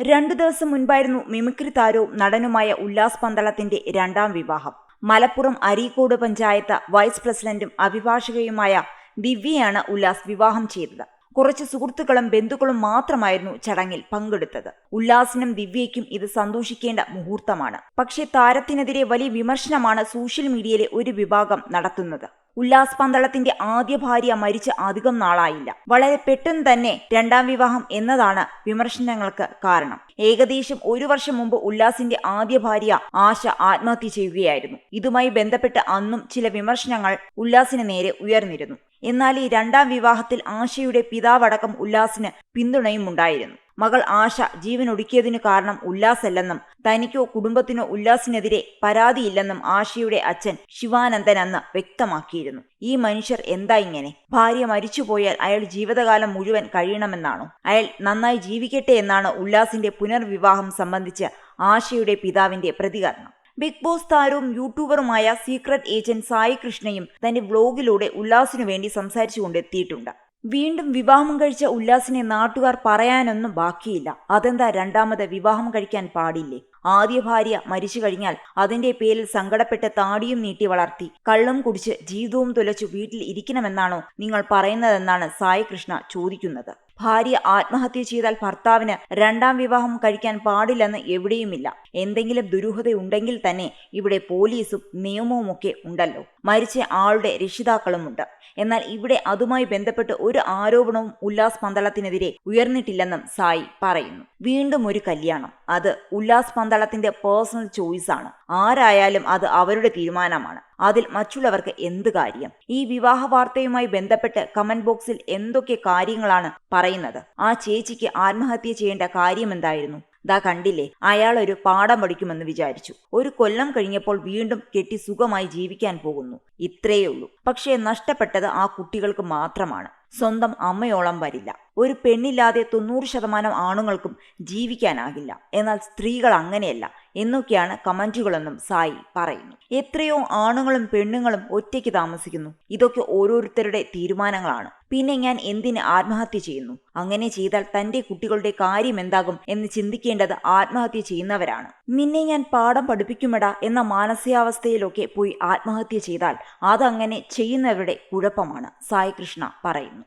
രണ്ടു ദിവസം മുൻപായിരുന്നു മിമിക്രി താരവും നടനുമായ ഉല്ലാസ് പന്തളത്തിന്റെ രണ്ടാം വിവാഹം. മലപ്പുറം അരീക്കോട് പഞ്ചായത്ത് വൈസ് പ്രസിഡന്റും അഭിഭാഷകയുമായ ദിവ്യയാണ് ഉല്ലാസ് വിവാഹം ചെയ്തത്. കുറച്ച് സുഹൃത്തുക്കളും ബന്ധുക്കളും മാത്രമായിരുന്നു ചടങ്ങിൽ പങ്കെടുത്തത്. ഉല്ലാസിനും ദിവ്യയ്ക്കും ഇത് സന്തോഷിക്കേണ്ട മുഹൂർത്തമാണ്. പക്ഷേ താരത്തിനെതിരെ വലിയ വിമർശനമാണ് സോഷ്യൽ മീഡിയയിലെ ഒരു വിഭാഗം നടത്തുന്നത്. ഉല്ലാസ് പന്തളത്തിന്റെ ആദ്യ ഭാര്യ മരിച്ച് അധികം നാളായില്ല. വളരെ പെട്ടെന്ന് തന്നെ രണ്ടാം വിവാഹം എന്നതാണ് വിമർശനങ്ങൾക്ക് കാരണം. ഏകദേശം ഒരു വർഷം മുമ്പ് ഉല്ലാസിന്റെ ആദ്യ ഭാര്യ ആശ ആത്മഹത്യ ചെയ്യുകയായിരുന്നു. ഇതുമായി ബന്ധപ്പെട്ട് അന്നും ചില വിമർശനങ്ങൾ ഉല്ലാസിന് നേരെ ഉയർന്നിരുന്നു. എന്നാൽ ഈ രണ്ടാം വിവാഹത്തിൽ ആശയുടെ പിതാവടക്കം ഉല്ലാസിന് പിന്തുണയും ഉണ്ടായിരുന്നു മകൾ ആശ ജീവനൊടുക്കിയതിനു കാരണം ഉല്ലാസല്ലെന്നും തനിക്കോ കുടുംബത്തിനോ ഉല്ലാസിനെതിരെ പരാതിയില്ലെന്നും ആശയുടെ അച്ഛൻ ശിവാനന്ദൻ അന്ന് വ്യക്തമാക്കിയിരുന്നു. ഈ മനുഷ്യർ എന്താ ഇങ്ങനെ? ഭാര്യ മരിച്ചുപോയാൽ അയാൾ ജീവിതകാലം മുഴുവൻ കഴിയണമെന്നാണോ? അയാൾ നന്നായി ജീവിക്കട്ടെ എന്നാണ് ഉല്ലാസിന്റെ പുനർവിവാഹം സംബന്ധിച്ച് ആശയുടെ പിതാവിന്റെ പ്രതികരണം. ബിഗ് ബോസ് താരവും യൂട്യൂബറുമായ സീക്രട്ട് ഏജന്റ് സായി കൃഷ്ണയും തന്റെ വ്ലോഗിലൂടെ ഉല്ലാസിനു വേണ്ടി സംസാരിച്ചുകൊണ്ടെത്തിയിട്ടുണ്ട്. വീണ്ടും വിവാഹം കഴിച്ച ഉല്ലാസിനെ നാട്ടുകാർ പറയാനൊന്നും ബാക്കിയില്ല. അതെന്താ രണ്ടാമത് വിവാഹം കഴിക്കാൻ പാടില്ലേ? ആദ്യ ഭാര്യ മരിച്ചു കഴിഞ്ഞാൽ അതിന്റെ പേരിൽ സങ്കടപ്പെട്ട് താടിയും നീട്ടി വളർത്തി. കള്ളും കുടിച്ച് ജീവിതവും തുലച്ചു വീട്ടിൽ ഇരിക്കണമെന്നാണോ നിങ്ങൾ പറയുന്നതെന്നാണ് സായി കൃഷ്ണ ചോദിക്കുന്നത്. ഭാര്യ ആത്മഹത്യ ചെയ്താൽ ഭർത്താവിന് രണ്ടാം വിവാഹം കഴിക്കാൻ പാടില്ലെന്ന് എവിടെയുമില്ല. എന്തെങ്കിലും ദുരൂഹതയുണ്ടെങ്കിൽ തന്നെ ഇവിടെ പോലീസും നിയമവുമൊക്കെ ഉണ്ടല്ലോ. മരിച്ച ആളുടെ രക്ഷിതാക്കളുമുണ്ട്. എന്നാൽ ഇവിടെ അതുമായി ബന്ധപ്പെട്ട് ഒരു ആരോപണവും ഉല്ലാസ് പന്തളത്തിനെതിരെ ഉയർന്നിട്ടില്ലെന്നും സായി പറയുന്നു. വീണ്ടും ഒരു കല്യാണം. അത് ഉല്ലാസ് പന്തളത്തിന്റെ പേഴ്സണൽ ചോയ്സ് ആണ് ആരായാലും അത് അവരുടെ തീരുമാനമാണ്. അതിൽ മറ്റുള്ളവർക്ക് എന്ത് കാര്യം? ഈ വിവാഹ വാർത്തയുമായി ബന്ധപ്പെട്ട് കമന്റ് ബോക്സിൽ എന്തൊക്കെ കാര്യങ്ങളാണ് പറയുന്നത്? ആ ചേച്ചിക്ക് ആത്മഹത്യ ചെയ്യേണ്ട കാര്യം കാര്യമെന്തായിരുന്നു? ദാ കണ്ടില്ലേ അയാൾ ഒരു പാഠം പഠിക്കുമെന്ന് വിചാരിച്ചു. ഒരു കൊല്ലം കഴിഞ്ഞപ്പോൾ വീണ്ടും കെട്ടി സുഖമായി ജീവിക്കാൻ പോകുന്നു. ഇത്രയേ ഉള്ളൂ. പക്ഷേ നഷ്ടപ്പെട്ടത് ആ കുട്ടികൾക്ക് മാത്രമാണ്. സ്വന്തം അമ്മയോളം വരില്ല. ഒരു പെണ്ണില്ലാതെ തൊണ്ണൂറ് ശതമാനം ആണുങ്ങൾക്കും ജീവിക്കാനാകില്ല. എന്നാൽ സ്ത്രീകൾ അങ്ങനെയല്ല. എന്നൊക്കെയാണ് കമന്റുകളെന്നും സായി പറയുന്നു. എത്രയോ ആണുങ്ങളും പെണ്ണുങ്ങളും ഒറ്റയ്ക്ക് താമസിക്കുന്നു. ഇതൊക്കെ ഓരോരുത്തരുടെ തീരുമാനങ്ങളാണ്. പിന്നെ ഞാൻ എന്തിന് ആത്മഹത്യ ചെയ്യുന്നു? അങ്ങനെ ചെയ്താൽ തന്റെ കുട്ടികളുടെ കാര്യം എന്താകും എന്ന് ചിന്തിക്കേണ്ടത് ആത്മഹത്യ ചെയ്യുന്നവരാണ്. നിന്നെ ഞാൻ പാഠം പഠിപ്പിക്കുമെടാ എന്ന മാനസികാവസ്ഥയിലൊക്കെ പോയി ആത്മഹത്യ ചെയ്താൽ അതങ്ങനെ ചെയ്യുന്നവരുടെ കുഴപ്പമാണ്. സായികൃഷ്ണ പറയുന്നു.